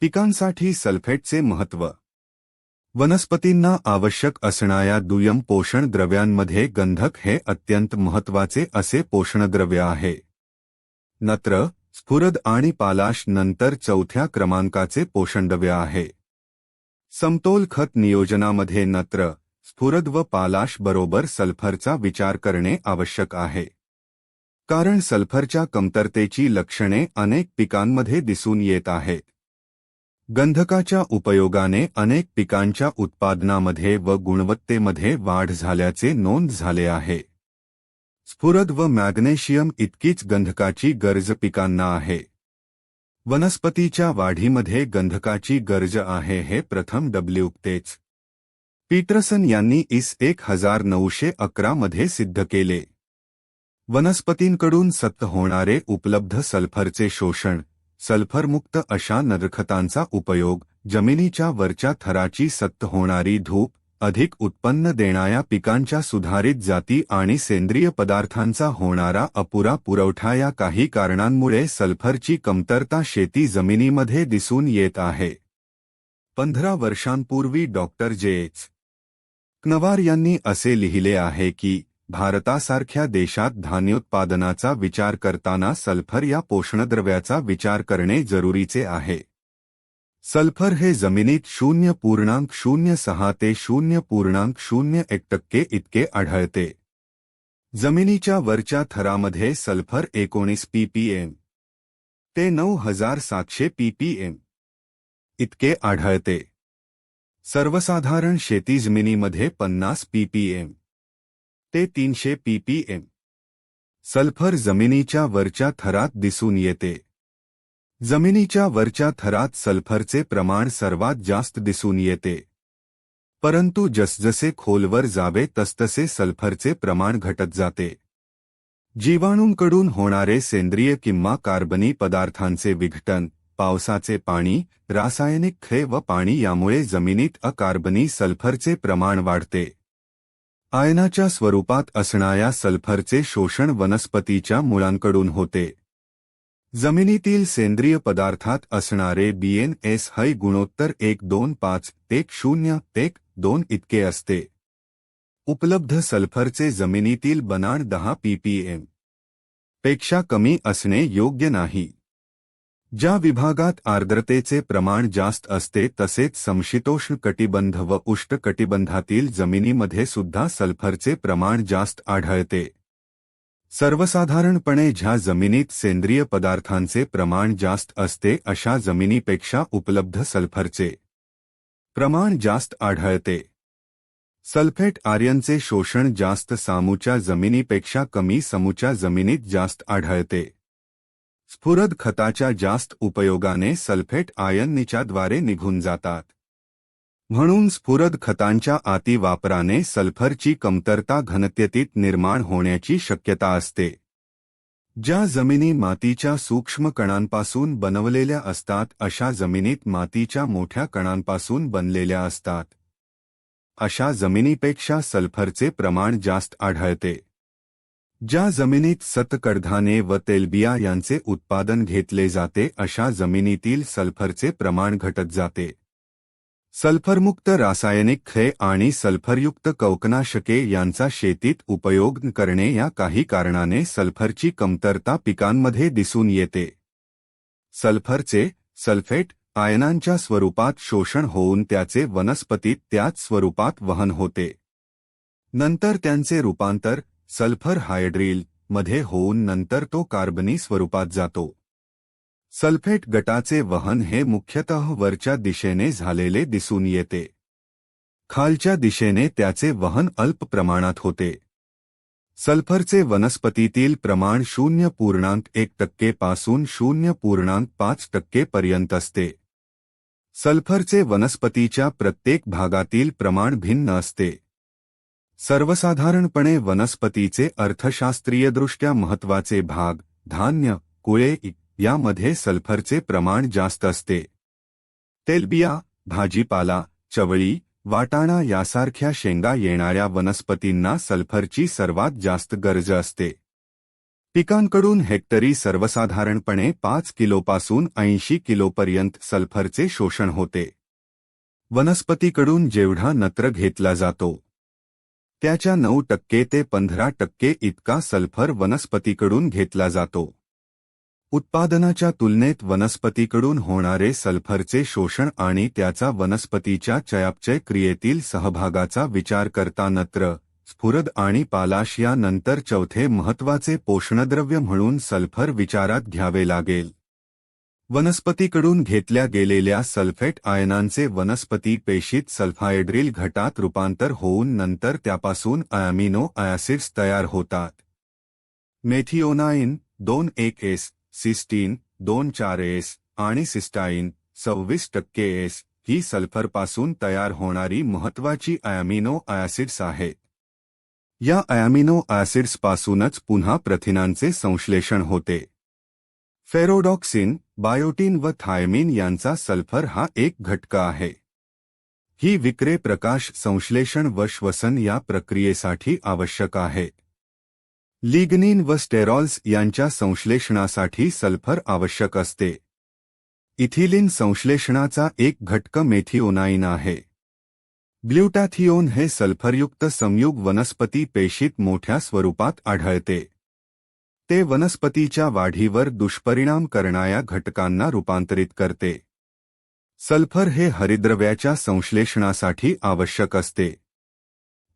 पिकांसाठी सल्फेटचे महत्त्व. वनस्पतींना आवश्यक असणाऱ्या दुय्यम पोषण द्रव्यांमध्ये गंधक हे अत्यंत महत्त्वाचे असे पोषणद्रव्य आहे. नत्र स्फुरद आणि पालाश नंतर चौथ्या क्रमांकाचे पोषणद्रव्य आहे. समतोल खत नियोजनामध्ये नत्र स्फुरद व पालाश बरोबर सल्फरचा विचार करणे आवश्यक आहे. कारण सल्फरच्या कमतरतेची लक्षणे अनेक पिकांमध्ये दिसून येत आहेत. गंधकाच्या उपयोगाने अनेक पिकांच्या उत्पादनामध्ये व गुणवत्तेमध्ये वाढ झाल्याचे नोंद झाले आहे. स्फुरद व मॅग्नेशियम इतकीच गंधकाची गरज पिकांना आहे. वनस्पतीच्या वाढीमध्ये गंधकाची गरज आहे हे प्रथम डब्ल्यूतेच पीटरसन यांनी इस एक हजार नऊशे अकरा मध्ये सिद्ध केले. वनस्पतींकडून सत्त होणारे उपलब्ध सल्फरचे शोषण सल्फरमुक्त अशा नरखतांचा उपयोग जमिनीच्या वरच्या थराची सत्त होणारी धूप अधिक उत्पन्न देणाऱ्या पिकांच्या सुधारित जाती आणि सेंद्रिय पदार्थांचा होणारा अपुरा पुरवठा या काही कारणांमुळे सल्फरची कमतरता शेती जमिनीमध्ये दिसून येत आहे. पंधरा वर्षांपूर्वी डॉक्टर जेएच क्नवार यांनी असे लिहिले आहे की भारतासारख्या देशात धान्योत्पादनाचा विचार करताना सल्फर या पोषणद्रव्याचा विचार करणे जरुरीचे आहे. सल्फर हे जमिनीत शून्य पूर्णांक शून्य सहा ते शून्य पूर्णांक शून्य एक टक्के इतके आढळते. जमिनीच्या वरच्या थरामध्ये सल्फर एकोणीस पीपीएम ते नऊ हजार सातशे पीपीएम इतके आढळते. सर्वसाधारण शेती जमिनीमध्ये पन्नास पीपीएम ते तीनशे पीपीएम. सल्फर जमिनीच्या वरच्या थरात दिसून येते. जमिनीच्या वरच्या थरात सल्फरचे प्रमाण सर्वात जास्त दिसून येते. परंतु जसजसे खोलवर जावे तसतसे सल्फरचे प्रमाण घटत जाते. जीवाणूंकडून होणारे सेंद्रिय किंवा कार्बनी पदार्थांचे विघटन पावसाचे पाणी रासायनिक खे व पाणी यामुळे जमिनीत अकार्बनी सल्फरचे प्रमाण वाढते. आयनाच्या स्वरूपात असणाऱ्या सल्फरचे शोषण वनस्पतीच्या मुळांकडून होते. जमिनीतील सेंद्रिय पदार्थात असणारे बीएनएस हय गुणोत्तर एक दोन पाच एक शून्य एक दोन इतके असते. उपलब्ध सल्फरचे जमिनीतील बनाण दहा पीपीएमपेक्षा कमी असणे योग्य नाही. ज्या विभागात आर्द्रतेचे प्रमाण जास्त असते, तसेच समशीतोष्ण कटिबंध व उष्ट कटिबंधातील जमिनीमध्ये सुद्धा सल्फरचे प्रमाण जास्त आढळते. सर्वसाधारणपणे ज्या जमिनीत सेंद्रिय पदार्थांचे प्रमाण जास्त असते, अशा जमिनीपेक्षा उपलब्ध सल्फरचे प्रमाण जास्त आढळते. सल्फेट आर्यनचे शोषण जास्त सामूच्या जमिनीपेक्षा कमी समूच्या जमिनीत जास्त आढळते. स्फुरद खताच्या जास्त उपयोगाने सल्फेट आयन निघून जातात. म्हणून स्फुरद खतांच्या आती वापराने सल्फरची कमतरता घनत्यतीत निर्माण होण्याची शक्यता असते. ज्या जमिनी मातीच्या सूक्ष्म कणांपासून बनवलेल्या असतात अशा जमिनीत मातीच्या मोठ्या कणांपासून बनलेल्या असतात. अशा जमिनीपेक्षा सल्फरचे प्रमाण जास्त आढळते. ज्या जमिनीत सतकडधाने व तेलबिया यांचे उत्पादन घेतले जाते अशा जमिनीतील सल्फरचे प्रमाण घटत जाते. सल्फरमुक्त रासायनिक खे आणि सल्फरयुक्त कवकनाशके यांचा शेतीत उपयोग करणे या काही कारणाने सल्फरची कमतरता पिकांमध्ये दिसून येते. सल्फरचे सल्फेट आयनांच्या स्वरूपात शोषण होऊन त्याचे वनस्पतीत त्याच स्वरूपात वहन होते. नंतर त्यांचे रूपांतर सल्फ़र हायड्रिल मध्ये होऊन नंतर तो कार्बनी स्वरूपात जातो. सल्फेट गटाचे वहन हे मुख्यतः वरच्या दिशेने झालेले दिसून येते. खालच्या दिशेने त्याचे वहन अल्प प्रमाणात होते. सल्फरचे वनस्पतीतील प्रमाण शून्य पूर्णांक एक टक्केपासून शून्य पूर्णांक पाच टक्केपर्यंत असते. सल्फरचे वनस्पतीच्या प्रत्येक भागातील प्रमाण भिन्न असते. सर्वसाधारणपणे वनस्पतीचे अर्थशास्त्रीयदृष्ट्या महत्त्वाचे भाग धान्य कुळे यामध्ये सल्फरचे प्रमाण जास्त असते. तेलबिया भाजीपाला चवळी वाटाणा यासारख्या शेंगा येणाऱ्या वनस्पतींना सल्फरची सर्वात जास्त गरज असते. पिकांकडून हेक्टरी सर्वसाधारणपणे पाच किलोपासून ऐंशी किलोपर्यंत सल्फरचे शोषण होते. वनस्पतीकडून जेवढा नत्र घेतला जातो त्याच्या नऊ टक्के ते पंधरा टक्के इतका सल्फर वनस्पतीकडून घेतला जातो. उत्पादनाच्या तुलनेत वनस्पतीकडून होणारे सल्फरचे शोषण आणि त्याचा वनस्पतीच्या चयापचय क्रियेतील सहभागाचा विचार करता नत्र स्फुरद आणि पालाश यानंतर चौथे महत्त्वाचे पोषणद्रव्य म्हणून सल्फर विचारात घ्यावे लागेल. वनस्पतीकडून घेतल्या गेलेल्या सल्फेट आयनांचे वनस्पती पेशीत सल्फायड्रिल घटात रूपांतर होऊन नंतर त्यापासून अॅमिनो ॲसिड्स तयार होतात. मेथिओनाईन दोन एक एस सिस्टीन दोन चार एस आणि सिस्टाईन सव्वीस टक्के एस ही सल्फरपासून तयार होणारी महत्वाची अॅमिनो ॲसिड्स आहेत. या अॅमिनो ॲसिड्सपासूनच पुन्हा प्रथिनांचे संश्लेषण होते. फेरोडॉक्सिन बायोटीन व थायमिन यांचा सल्फर हा एक घटक आहे. ही विक्रे प्रकाश संश्लेषण व श्वसन या प्रक्रियेसाठी आवश्यक आहे. लिग्निन व स्टेरॉल्स यांच्या संश्लेषणासाठी सल्फर आवश्यक असते. इथिलिन संश्लेषणाचा एक घटक मेथिओनाईन आहे. ग्ल्युटॅथिओन हे सल्फरयुक्त संयुग वनस्पती पेशीत मोठ्या स्वरूपात आढळते. ते वनस्पतीच्या वाढीवर दुष्परिणाम करणाऱ्या घटकांना रूपांतरित करते. सल्फर हे हरिद्रव्याच्या संश्लेषणासाठी आवश्यक असते.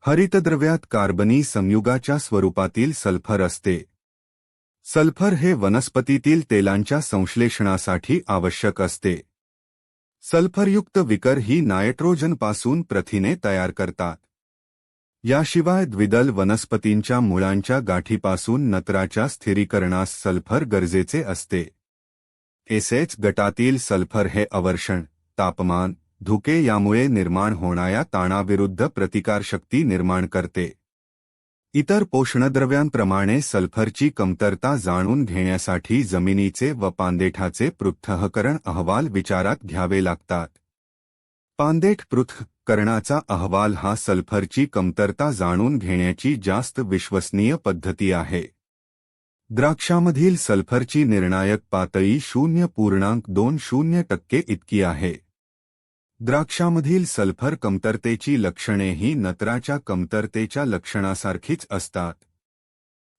हरितद्रव्यात कार्बनी संयुगाच्या स्वरूपातील सल्फर असते. सल्फर हे वनस्पतीतील तेलांच्या संश्लेषणासाठी आवश्यक असते. सल्फरयुक्त विकर ही नायट्रोजनपासून प्रथिने तयार करतात. याशिवाय द्विदल वनस्पतींच्या मुळांच्या गाठीपासून नत्राच्या स्थिरीकरणास सल्फर गरजेचे असते. एसएच गटातील सल्फर हे अवर्षण तापमान धुके यामुळे निर्माण होणाऱ्या ताणाविरुद्ध प्रतिकारशक्ती निर्माण करते. इतर पोषणद्रव्यांप्रमाणे सल्फरची कमतरता जाणून घेण्यासाठी जमिनीचे व पांदेठाचे पृथ्थहकरण अहवाल विचारात घ्यावे लागतात. पांदेठ करण्याचा अहवाल हा सल्फरची कमतरता जाणून घेण्याची जास्त विश्वसनीय पद्धती आहे. द्राक्षामधील सल्फरची निर्णायक पातळी शून्य पूर्णांक दोन शून्य टक्के इतकी आहे. द्राक्षामधील सल्फर कमतरतेची लक्षणेही नत्राच्या कमतरतेच्या लक्षणासारखीच असतात.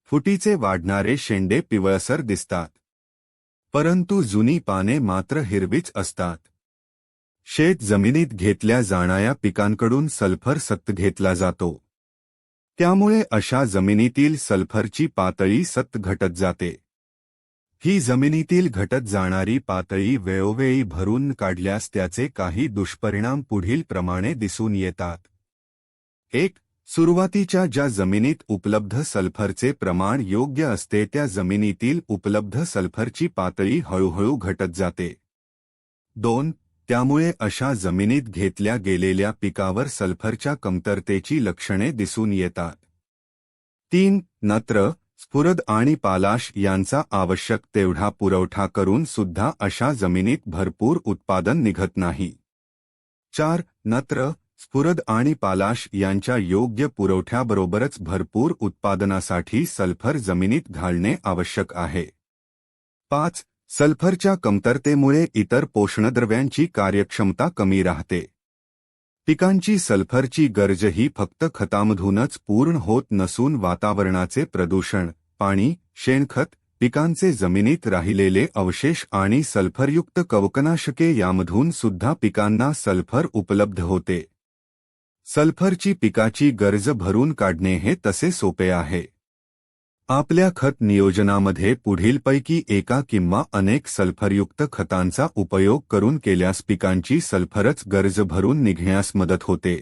फुटीचे वाढणारे शेंडे पिवळसर दिसतात. परंतु जुनी पाने मात्र हिरवीच असतात. शेत जमिनीत घेतल्या जाणाऱ्या पिकांकडून सल्फर सत्त घेतला जातो. त्यामुळे अशा जमिनीतील सल्फरची पातळी सत घटत जाते. ही जमिनीतील घटत जाणारी पातळी वेळोवेळी भरून काढल्यास त्याचे काही दुष्परिणाम पुढील प्रमाणे दिसून येतात. एक सुरुवातीच्या ज्या जमिनीत उपलब्ध सल्फरचे प्रमाण योग्य असते त्या जमिनीतील उपलब्ध सल्फरची पातळी हळूहळू घटत जाते. दोन त्यामुळे अशा जमिनीत घेतल्या गेलेल्या पिकावर सल्फरच्या कमतरतेची लक्षणे दिसून येतात. तीन नत्र स्फुरद आणि पालाश यांचा आवश्यक तेवढा पुरवठा करून सुद्धा अशा जमिनीत भरपूर उत्पादन निघत नाही. चार नत्र स्फुरद आणि पालाश यांच्या योग्य पुरवठ्याबरोबरच भरपूर उत्पादनासाठी सल्फर जमिनीत घालणे आवश्यक आहे. पाच सल्फरच्या कमतरतेमुळे इतर पोषणद्रव्यांची कार्यक्षमता कमी राहते. पिकांची सल्फरची गरज ही फक्त खतामधूनच पूर्ण होत नसून वातावरणाचे प्रदूषण पाणी शेणखत पिकांचे जमिनीत राहिलेले अवशेष आणि सल्फरयुक्त कवकनाशके यामधून सुद्धा पिकांना सल्फर उपलब्ध होते. सल्फरची पिकाची गरज भरून काढणे हे तसे सोपे आहे. आपल्या खत नियोजनामध्ये पुढीलपैकी एका किंवा अनेक सल्फरयुक्त खतांचा उपयोग करून केल्यास पिकांची सल्फरच गरज भरून निघण्यास मदत होते.